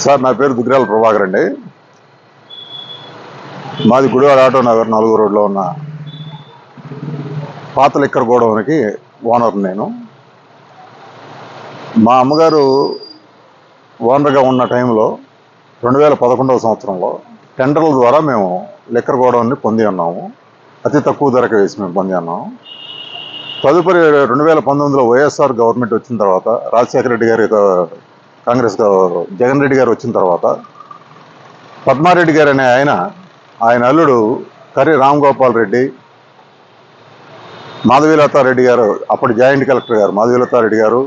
Sir నా పేరు దుగ్రాల ప్రభాకర్ అండి. మాది గుడివాడ ఆటో నగర్ నాలుగో రోడ్లో ఉన్న పాత లిక్కర్ గోడౌన్కి ఓనర్ నేను. మా అమ్మగారు ఓనర్గా ఉన్న టైంలో రెండు వేల పదకొండవ సంవత్సరంలో టెండర్ల ద్వారా మేము లిక్కర్ గోడౌన్ని పొంది ఉన్నాము అతి తక్కువ ధరకు వేసి మేము పొంది ఉన్నాము తదుపరి రెండు వేల పంతొమ్మిదిలో వైఎస్ఆర్ గవర్నమెంట్ వచ్చిన తర్వాత రాజశేఖర రెడ్డి గారి కాంగ్రెస్ జగన్ రెడ్డి గారు వచ్చిన తర్వాత పద్మారెడ్డి గారు అనే ఆయన ఆయన అల్లుడు కర్రి రామ్ గోపాల్ రెడ్డి మాధవీలతారెడ్డి గారు అప్పటి జాయింట్ కలెక్టర్ గారు మాధవీలతారెడ్డి గారు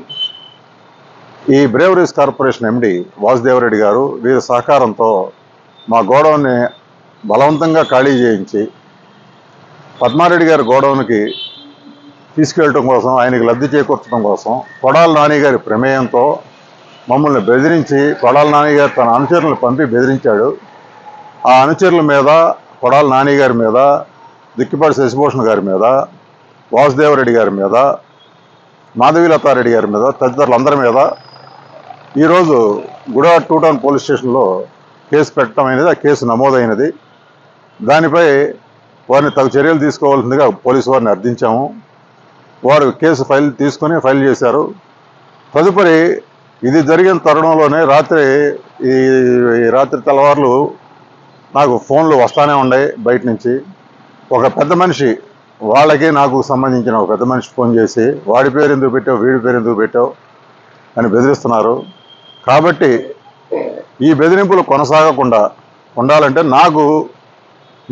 ఈ బ్రేవరీస్ కార్పొరేషన్ ఎండి వాసుదేవరెడ్డి గారు వీరి సహకారంతో మా గోడౌన్ని బలవంతంగా ఖాళీ చేయించి పద్మారెడ్డి గారి గోడౌన్కి తీసుకెళ్ళటం కోసం ఆయనకి లబ్ధి చేకూర్చడం కోసం కొడాల నాని గారి ప్రమేయంతో మమ్మల్ని బెదిరించి కొడాల నాని తన అనుచరులను పంపి బెదిరించాడు. ఆ అనుచరుల మీద కొడాల నాన్నగారి మీద దిక్కిపాటి శశిభూషణ్ గారి మీద వాసుదేవరెడ్డి గారి మీద మాధవీలతారెడ్డి గారి మీద తదితరులందరి మీద ఈరోజు గుడా టూ టౌన్ పోలీస్ స్టేషన్లో కేసు పెట్టడం అనేది ఆ కేసు నమోదైనది. దానిపై వారిని తగు చర్యలు తీసుకోవాల్సిందిగా పోలీసు వారిని అర్థించాము. వారు కేసు ఫైల్ తీసుకొని ఫైల్ చేశారు. తదుపరి ఇది జరిగిన తరుణంలోనే రాత్రి ఈ రాత్రి తెల్లవార్లు నాకు ఫోన్లు వస్తానే ఉన్నాయి బయట నుంచి. ఒక పెద్ద మనిషి వాళ్ళకి నాకు సంబంధించిన ఒక పెద్ద మనిషి ఫోన్ చేసి వాడి పేరు ఎందుకు పెట్టావు? వీడి పేరు ఎందుకు పెట్టావు? అని బెదిరిస్తున్నారు. కాబట్టి ఈ బెదిరింపులు కొనసాగకుండా ఉండాలంటే నాకు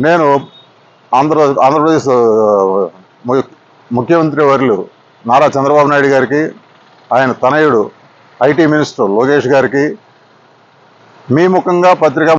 నేను ఆంధ్ర ఆంధ్రప్రదేశ్ ము- ముఖ్యమంత్రి వర్యులు నారా చంద్రబాబు నాయుడు గారికి ఆయన తనయుడు ఐటీ మినిస్టర్ లోకేష్ గారికి మీ ముఖంగా పత్రికా